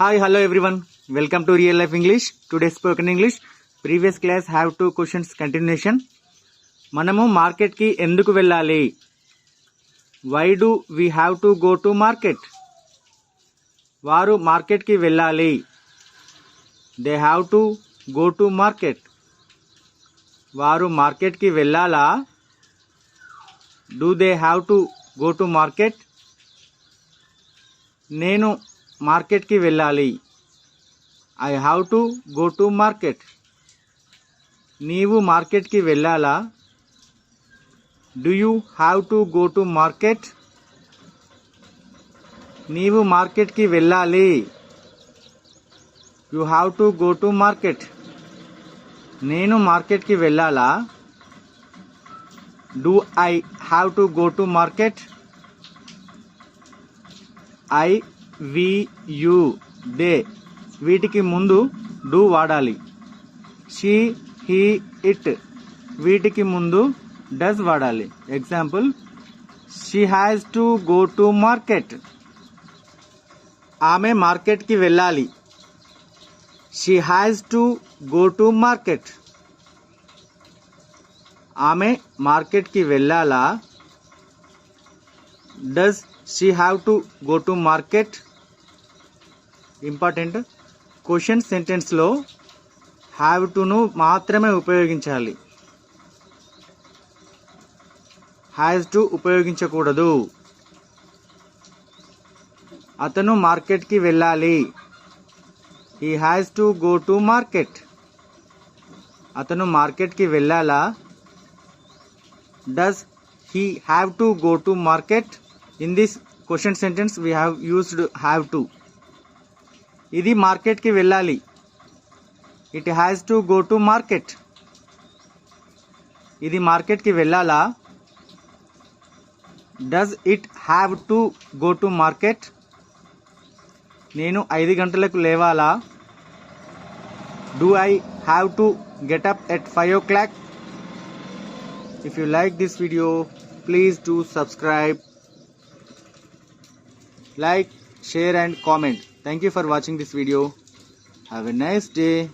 Hi, hello everyone. Welcome to Real Life English. Today spoken English previous class have to questions continuation మనము మార్కెట్కి ఎందుకు వెళ్ళాలి why do we have to go to market వారు మార్కెట్కి వెళ్ళాలి they have to go to market వారు మార్కెట్కి వెళ్ళాలా do they have to go to market నేను మార్కెట్కి వెళ్ళాలి. I have to go to market నీవు మార్కెట్కి వెళ్ళాలా? Do you have to go to market నీవు మార్కెట్కి వెళ్ళాలి. You have to go to market నేను మార్కెట్కి వెళ్ళాలా? Do I have to go to market I we you they. వీటికి ముందు డూ వాడాలి. She he it. వీటికి ముందు డస్ వాడాలి. Example she has to go to market. ఆమె మార్కెట్కి వెళ్ళాలి. She has to go to market. ఆమె మార్కెట్కి వెళ్ళాలా? Does she have to go to market? Important question సెంటెన్స్లో have టును మాత్రమే ఉపయోగించాలి. హ్యాజ్ టు ఉపయోగించకూడదు. అతను మార్కెట్కి వెళ్ళాలి. He has to go to market అతను మార్కెట్కి వెళ్ళాలా? Does he have to go to market in this question sentence we have used have to ఇది మార్కెట్కి వెళ్ళాలి. It has to go to market ఇది మార్కెట్కి వెళ్ళాలా? Does it have to go to market నేను ఐదు గంటలకు లేవాలా? Do I have to get up at five o'clock if you like this video please to subscribe like share and comment thank you for watching this video. Have a nice day